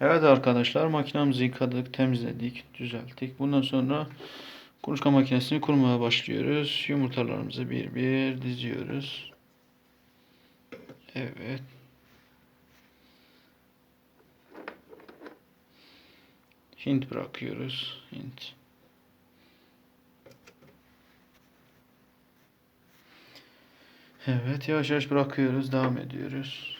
Evet arkadaşlar makinamızı yıkadık, temizledik, düzelttik. Bundan sonra kuluçka makinesini kurmaya başlıyoruz. Yumurtalarımızı bir bir diziyoruz. Evet. Hint bırakıyoruz. Hint. Evet yavaş yavaş bırakıyoruz. Devam ediyoruz.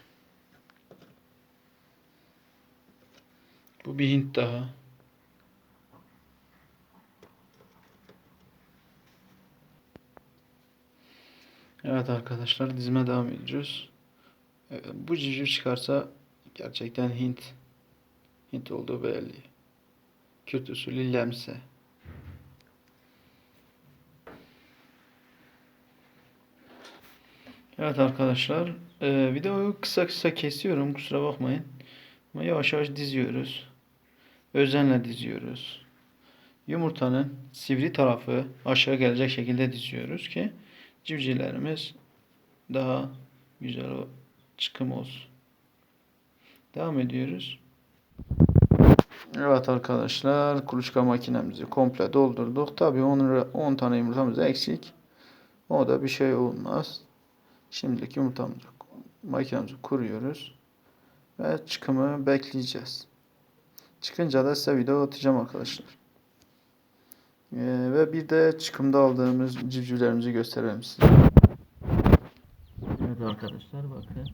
Bu bir hint daha. Evet arkadaşlar dizime devam ediyoruz. Evet, bu civciv çıkarsa gerçekten hint. Hint olduğu belli. Kürt usulü lemse. Evet arkadaşlar e, videoyu kısa kısa kesiyorum kusura bakmayın. Ama yavaş yavaş diziyoruz. Özenle diziyoruz. Yumurtanın sivri tarafı aşağı gelecek şekilde diziyoruz ki civcivlerimiz daha güzel o çıkım olsun. Devam ediyoruz. Evet arkadaşlar kuluçka makinemizi komple doldurduk. Tabi 10, 10 tane yumurtamız eksik. O da bir şey olmaz. Şimdilik yumurtamızı makinemizi kuruyoruz. Ve çıkımı bekleyeceğiz. Çıkınca da size video atacağım arkadaşlar. Ee, ve bir de çıkımda aldığımız civcivlerimizi gösterelim size. Evet arkadaşlar bakın.